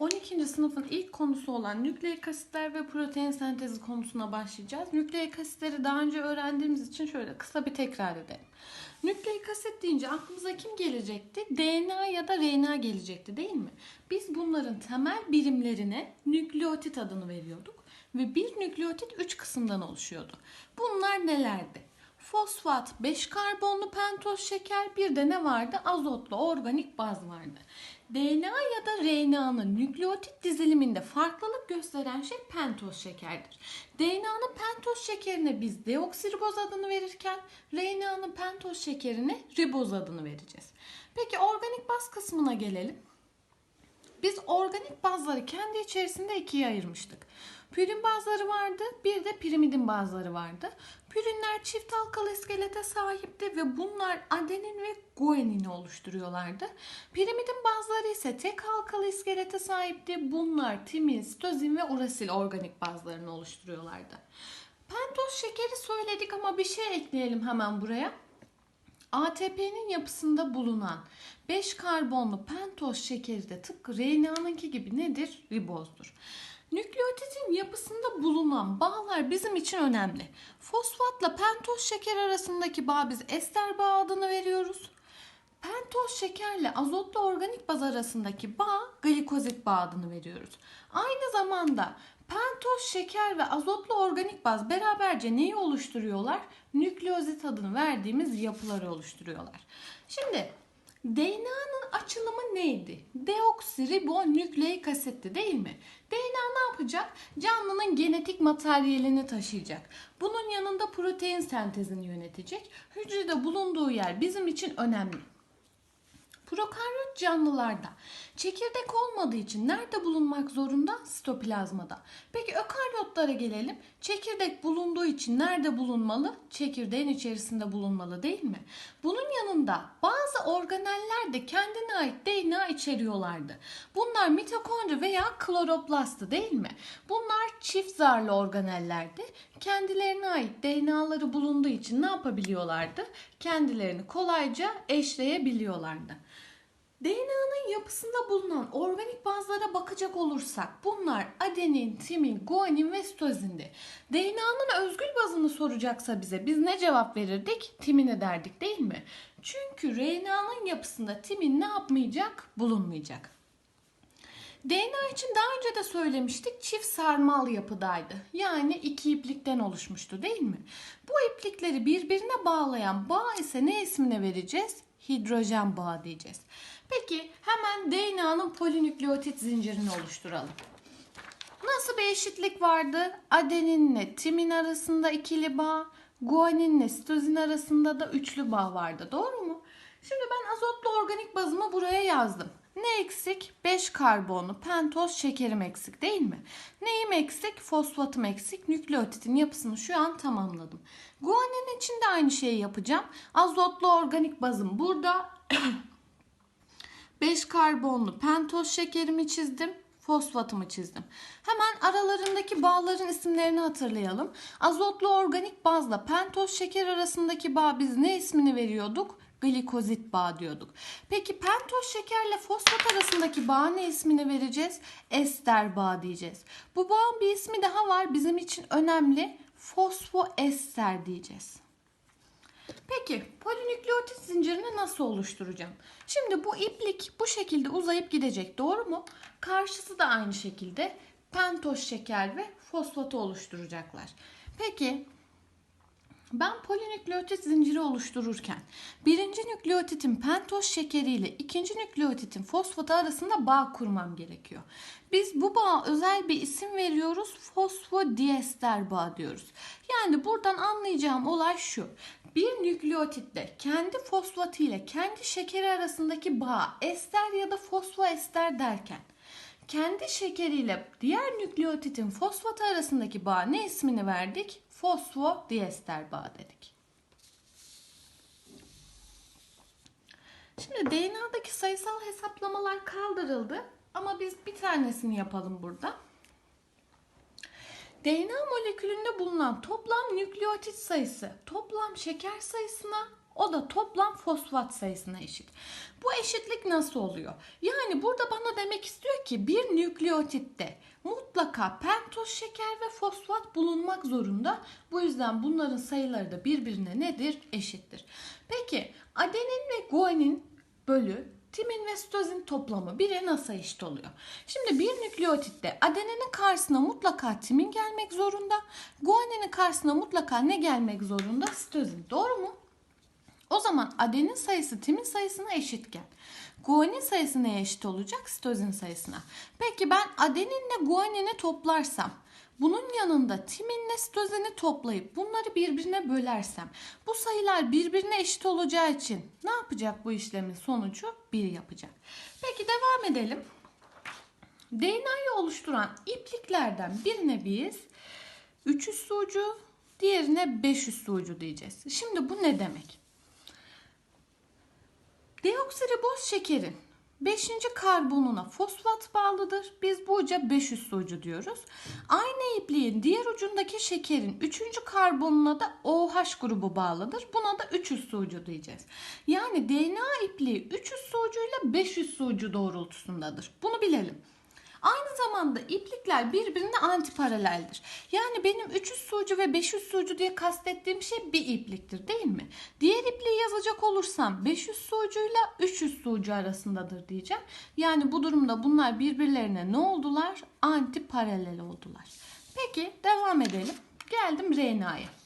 12. sınıfın ilk konusu olan nükleik asitler ve protein sentezi konusuna başlayacağız. Nükleik asitleri daha önce öğrendiğimiz için şöyle kısa bir tekrar edelim. Nükleik asit deyince aklımıza kim gelecekti? DNA ya da RNA gelecekti değil mi? Biz bunların temel birimlerine nükleotit adını veriyorduk ve bir nükleotit 3 kısımdan oluşuyordu. Bunlar nelerdi? Fosfat, 5 karbonlu pentoz şeker, bir de ne vardı? Azotlu organik baz vardı. DNA ya da RNA'nın nükleotit diziliminde farklılık gösteren şey pentoz şekerdir. DNA'nın pentoz şekerine biz deoksiriboz adını verirken RNA'nın pentoz şekerine riboz adını vereceğiz. Peki organik baz kısmına gelelim. Biz organik bazları kendi içerisinde ikiye ayırmıştık. Pürin bazları vardı, bir de pirimidin bazları vardı. Pürinler çift halkalı iskelete sahipti ve bunlar adenin ve guanini oluşturuyorlardı. Pirimidin bazları ise tek halkalı iskelete sahipti. Bunlar timin, sitozin ve urasil organik bazlarını oluşturuyorlardı. Pentoz şekeri söyledik ama bir şey ekleyelim hemen buraya. ATP'nin yapısında bulunan 5 karbonlu pentoz şekeri de tıpkı RNA'nınki gibi nedir? Ribozdur. Nükleotitin yapısında bulunan bağlar bizim için önemli. Fosfatla pentoz şeker arasındaki bağ biz ester bağı adını veriyoruz. Pentoz şekerle azotlu organik baz arasındaki bağ glikozit bağı adını veriyoruz. Aynı zamanda pentoz şeker ve azotlu organik baz beraberce neyi oluşturuyorlar? Nükleozit adını verdiğimiz yapıları oluşturuyorlar. Şimdi DNA'nın açılımı neydi? Deoksiribonükleik asitti değil mi? DNA ne yapacak? Canlının genetik materyalini taşıyacak. Bunun yanında protein sentezini yönetecek. Hücrede bulunduğu yer bizim için önemli. Prokaryot canlılarda çekirdek olmadığı için nerede bulunmak zorunda? Sitoplazmada. Peki ökaryotlara gelelim. Çekirdek bulunduğu için nerede bulunmalı? Çekirdeğin içerisinde bulunmalı değil mi? Bunun yanında bazı organeller de kendine ait DNA içeriyorlardı. Bunlar mitokondri veya kloroplasttı değil mi? Bunlar çift zarlı organellerdi. Kendilerine ait DNA'ları bulunduğu için ne yapabiliyorlardı? Kendilerini kolayca eşleyebiliyorlardı. DNA'nın yapısında bulunan organik bazlara bakacak olursak bunlar adenin, timin, guanin ve sitozindi. DNA'nın özgül bazını soracaksa bize biz ne cevap verirdik? Timini derdik değil mi? Çünkü RNA'nın yapısında timin ne yapmayacak? Bulunmayacak. DNA için daha önce de söylemiştik çift sarmal yapıdaydı. Yani iki iplikten oluşmuştu değil mi? Bu iplikleri birbirine bağlayan bağ ise ne ismine vereceğiz? Hidrojen bağı diyeceğiz. Peki hemen DNA'nın polinükleotit zincirini oluşturalım. Nasıl bir eşitlik vardı? Adeninle timin arasında ikili bağ, guaninle sitozin arasında da üçlü bağ vardı. Doğru mu? Şimdi ben azotlu organik bazımı buraya yazdım. Ne eksik? 5 karbonlu pentoz şekerim eksik değil mi? Neyim eksik? Fosfatım eksik. Nükleotitin yapısını şu an tamamladım. Guanin için de aynı şeyi yapacağım. Azotlu organik bazım burada. 5 karbonlu pentoz şekerimi çizdim. Fosfatımı çizdim. Hemen aralarındaki bağların isimlerini hatırlayalım. Azotlu organik bazla pentoz şeker arasındaki bağ biz ne ismini veriyorduk? Glikozit bağ diyorduk. Peki pentoz şekerle fosfat arasındaki bağ ne ismini vereceğiz? Ester bağ diyeceğiz. Bu bağın bir ismi daha var bizim için önemli. Fosfoester diyeceğiz. Peki polinükleotit zincirini nasıl oluşturacağım? Şimdi bu iplik bu şekilde uzayıp gidecek doğru mu? Karşısı da aynı şekilde pentoz şeker ve fosfatı oluşturacaklar. Peki ben polinükleotit zinciri oluştururken birinci nükleotitin pentoz şekeri ile ikinci nükleotitin fosfatı arasında bağ kurmam gerekiyor. Biz bu bağa özel bir isim veriyoruz. Fosfodiester bağ diyoruz. Yani buradan anlayacağım olay şu. Bir nükleotitle kendi fosfatı ile kendi şekeri arasındaki bağ ester ya da fosfoester derken kendi şekeriyle diğer nükleotitin fosfatı arasındaki bağ ne ismini verdik? Fosfodiester bağ dedik. Şimdi DNA'daki sayısal hesaplamalar kaldırıldı ama biz bir tanesini yapalım burada. DNA molekülünde bulunan toplam nükleotit sayısı toplam şeker sayısına O da toplam fosfat sayısına eşit. Bu eşitlik nasıl oluyor? Yani burada bana demek istiyor ki bir nükleotitte mutlaka pentoz şeker ve fosfat bulunmak zorunda. Bu yüzden bunların sayıları da birbirine nedir? Eşittir. Peki adenin ve guanin bölü timin ve sitozin toplamı bire nasıl eşit oluyor? Şimdi bir nükleotitte adeninin karşısına mutlaka timin gelmek zorunda. Guaninin karşısına mutlaka ne gelmek zorunda? Sitozin. Doğru mu? O zaman adenin sayısı timin sayısına eşitken guanin sayısı neye eşit olacak? Sitozin sayısına. Peki ben adeninle guanini toplarsam bunun yanında timinle sitozini toplayıp bunları birbirine bölersem bu sayılar birbirine eşit olacağı için ne yapacak bu işlemin sonucu 1 yapacak. Peki devam edelim. DNA'yı oluşturan ipliklerden birine biz 3 üssü ucu, diğerine 5 üssü ucu diyeceğiz. Şimdi bu ne demek? Deoksiriboz şekerin 5. karbonuna fosfat bağlıdır. Biz bu uca 5 üssü ucu diyoruz. Aynı ipliğin diğer ucundaki şekerin 3. karbonuna da OH grubu bağlıdır. Buna da 3 üssü ucu diyeceğiz. Yani DNA ipliği 3 üssü ucuyla 5 üssü ucu doğrultusundadır. Bunu bilelim. Aynı zamanda iplikler birbirine antiparaleldir. Yani benim 300 ucu ve 500 ucu diye kastettiğim şey bir ipliktir değil mi? Diğer ipliği yazacak olursam 500 ucuyla 300 ucu arasındadır diyeceğim. Yani bu durumda bunlar birbirlerine ne oldular? Antiparalel oldular. Peki devam edelim. Geldim RNA'ya.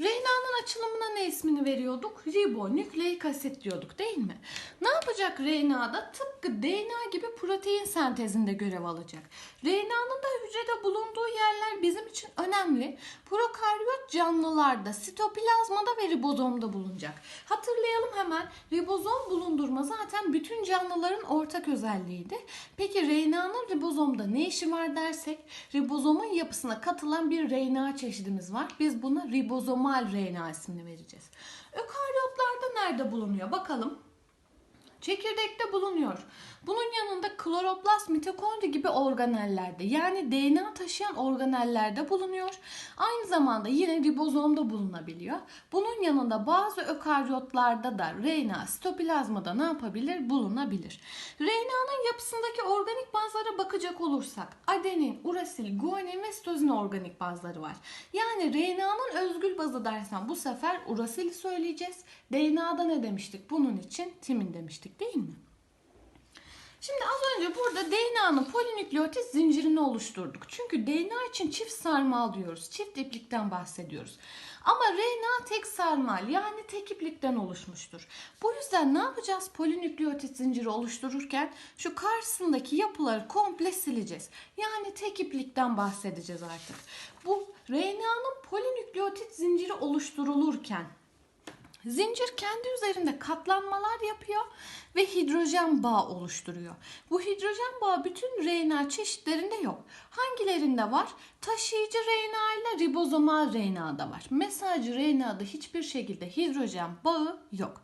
RNA'nın açılımına ne ismini veriyorduk? Ribonükleik asit diyorduk değil mi? Ne yapacak RNA'da? Tıpkı DNA gibi protein sentezinde görev alacak. RNA'nın da hücrede bulunduğu yerler bizim için önemli. Prokaryot canlılarda, sitoplazmada ve ribozomda bulunacak. Hatırlayalım hemen. Ribozom bulundurma zaten bütün canlıların ortak özelliğiydi. Peki RNA'nın ribozomda ne işi var dersek, ribozomun yapısına katılan bir RNA çeşidimiz var. Biz buna ribozomal RNA ismini vereceğiz. Ökaryotlarda nerede bulunuyor? Bakalım. Çekirdekte bulunuyor. Bunun yanında kloroplast, mitokondri gibi organellerde yani DNA taşıyan organellerde bulunuyor. Aynı zamanda yine ribozomda bulunabiliyor. Bunun yanında bazı ökaryotlarda da RNA sitoplazmada ne yapabilir? Bulunabilir. RNA'nın yapısındaki organik bazlara bakacak olursak adenin, urasil, guanin ve sitozin organik bazları var. Yani RNA'nın özgül bazı dersen bu sefer urasili söyleyeceğiz. DNA'da ne demiştik? Bunun için timin demiştik değil mi? Şimdi az önce burada DNA'nın polinükleotit zincirini oluşturduk. Çünkü DNA için çift sarmal diyoruz. Çift iplikten bahsediyoruz. Ama RNA tek sarmal yani tek iplikten oluşmuştur. Bu yüzden ne yapacağız polinükleotit zinciri oluştururken? Şu karşısındaki yapıları komple sileceğiz. Yani tek iplikten bahsedeceğiz artık. Bu RNA'nın polinükleotit zinciri oluşturulurken Zincir kendi üzerinde katlanmalar yapıyor ve hidrojen bağı oluşturuyor. Bu hidrojen bağı bütün RNA çeşitlerinde yok. Hangilerinde var? Taşıyıcı RNA ile ribozomal RNA'da var. Mesajcı RNA'da hiçbir şekilde hidrojen bağı yok.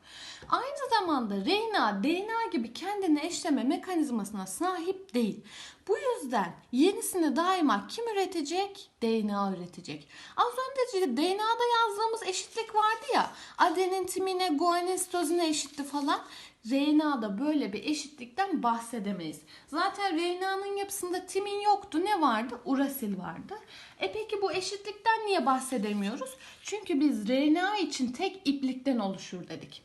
Aynı zamanda RNA DNA gibi kendine eşleme mekanizmasına sahip değil. Bu yüzden yenisini daima kim üretecek? DNA üretecek. Az önce DNA'da yazdığımız eşitlik vardı ya. Adenin, timine, guanin, sitozine eşitti falan. RNA'da böyle bir eşitlikten bahsedemeyiz. Zaten RNA'nın yapısında timin yoktu. Ne vardı? Urasil vardı. E peki bu eşitlikten niye bahsedemiyoruz? Çünkü biz RNA için tek iplikten oluşur dedik.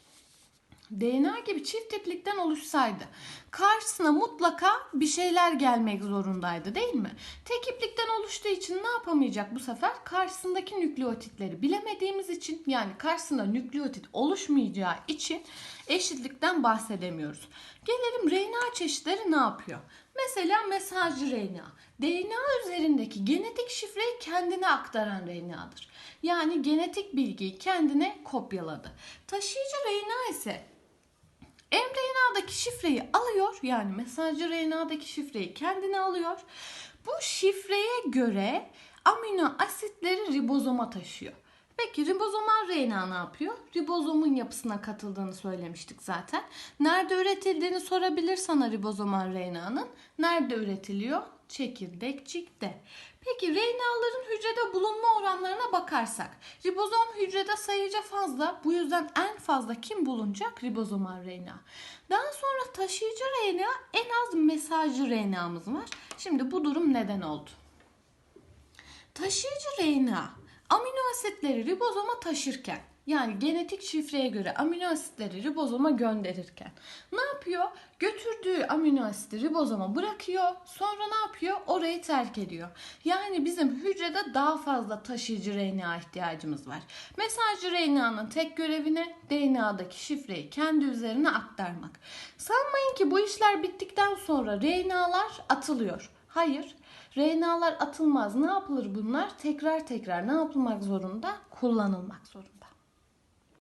DNA gibi çift iplikten oluşsaydı karşısına mutlaka bir şeyler gelmek zorundaydı değil mi? Tek iplikten oluştuğu için ne yapamayacak bu sefer? Karşısındaki nükleotitleri bilemediğimiz için yani karşısında nükleotit oluşmayacağı için eşitlikten bahsedemiyoruz. Gelelim RNA çeşitleri ne yapıyor? Mesela mesajcı RNA. DNA üzerindeki genetik şifreyi kendine aktaran RNA'dır. Yani genetik bilgiyi kendine kopyaladı. Taşıyıcı RNA ise mRNA'daki şifreyi alıyor. Yani mesajcı RNA'daki şifreyi kendine alıyor. Bu şifreye göre amino asitleri ribozoma taşıyor. Peki ribozomal RNA ne yapıyor? Ribozomun yapısına katıldığını söylemiştik zaten. Nerede üretildiğini sorabilir sana ribozomal RNA'nın. Nerede üretiliyor? Çekirdekçikte. Peki RNA'ların hücrede bulunma oranlarına bakarsak. Ribozom hücrede sayıca fazla. Bu yüzden en fazla kim bulunacak? Ribozomal RNA. Daha sonra taşıyıcı RNA en az mesajcı RNA'mız var. Şimdi bu durum neden oldu? Taşıyıcı RNA amino asitleri ribozoma taşırken yani genetik şifreye göre amino asitleri ribozoma gönderirken ne yapıyor? Götürdüğü amino asiti ribozoma bırakıyor. Sonra ne yapıyor? Orayı terk ediyor. Yani bizim hücrede daha fazla taşıyıcı RNA ihtiyacımız var. Mesajcı RNA'nın tek görevi ne? DNA'daki şifreyi kendi üzerine aktarmak. Sanmayın ki bu işler bittikten sonra RNA'lar atılıyor. Hayır. RNA'lar atılmaz. Ne yapılır bunlar? Tekrar tekrar ne yapılmak zorunda? Kullanılmak zorunda.